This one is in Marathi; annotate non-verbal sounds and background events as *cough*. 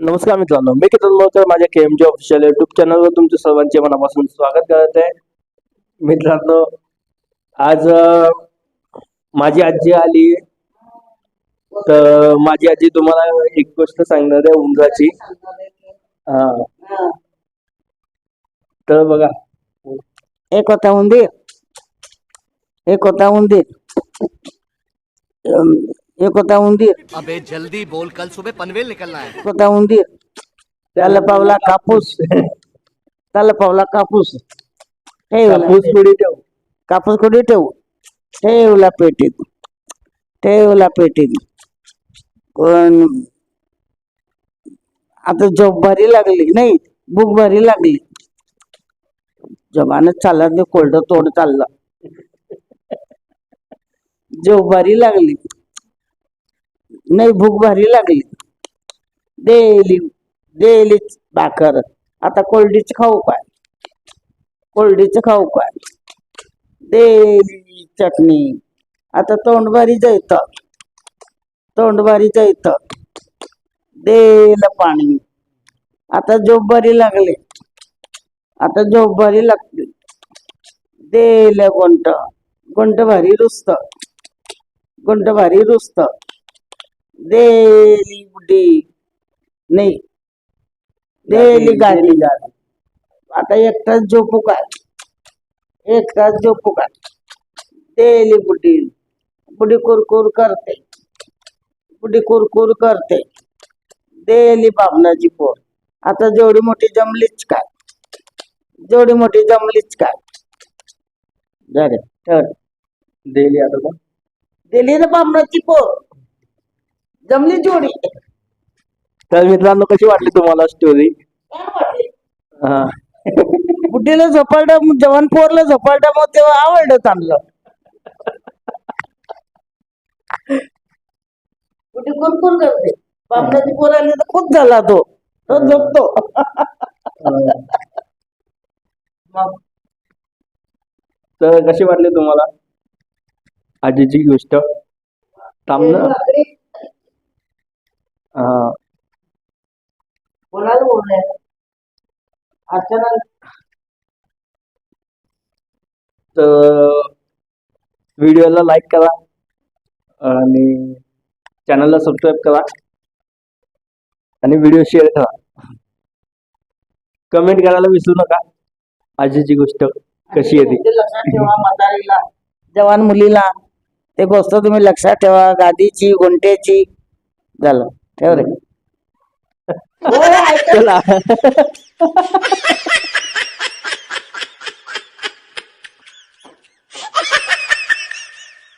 नमस्कार मित्रांनो मी किरण मोहकर माझ्या K M G official YouTube चॅनलवर तुमच्या सर्वांचे मनापासून स्वागत करत आहे. मित्रांनो आज माझी आजी आली. तर माझी आजी तुम्हाला एक गोष्ट सांगणार आहे उंदराची हा तर बघा. एक होता उंदीर. एक होता उंदीर. एक होता उंदीर. अबे जल्दी बोल कल सुबह पनवेल निकलना है। एक होता उंदीर. त्याला पावला कापूस. त्याला पावला कापूस. ठेवला कापूस पुढे ठेव. कापूस कुठे ठेवू. ठेवला पेटीत. ठेवला पेटीत. कोण आता झोप भारी लागली नाही? भूक भारी लागली. जमानच चालला ते कोरड तोड चाललं. भारी लागली. नाही भूक भारी लागली. डेली डेलीच भाकर. आता कोल्डीच खाऊ काय कोरडीचं खाऊ काय डेली चटणी. आता तोंडबारी जायत. तोंडबारी जायत. देल पाणी. आता झोप भारी लागली. आता झोप भारी लागली. देल गुंट. गुंट भारी रुसत. गुंट भारी रुसत. देली बुड्डी नाही. देली गाडी. आता एकटाच झोपू काय एकटाच झोपू काय देली बुड्डी बुडी कुरकुर करते. बुडी कुरकुर करते. देली बाबनाची पोर. आता जेवढी मोठी जमलीच काय जेवढी मोठी जमलीच काय झाले ठर दिली आता. दिली ना बाबनाची पोर. जमली जोडी. तर मित्रांनो कशी वाटली तुम्हाला स्टोरी हा. बुड्डीला झोपाळटा जवान पोरला झोपाळटा मग तेव्हा आवडलं चांगलं. बुड्डी कुरकुर करते. बापनाची पोर आली तर खूप झाला तो. तो झोपतो. तर कशी वाटली तुम्हाला आजीची गोष्ट? थांबणं हा कोणाला बोलले अर्चना तर व्हिडिओला लाईक करा आणि चॅनलला सबस्क्राईब करा आणि व्हिडिओ शेअर करा. कमेंट करायला विसरू नका. आजीची गोष्ट कशी आहे ती? लक्षात ठेवा म्हातारीला जवान मुलीला ते गोष्ट तुम्ही लक्षात ठेवा गादीची गुंट्याची झालं. ठेव रे *laughs* चला *laughs*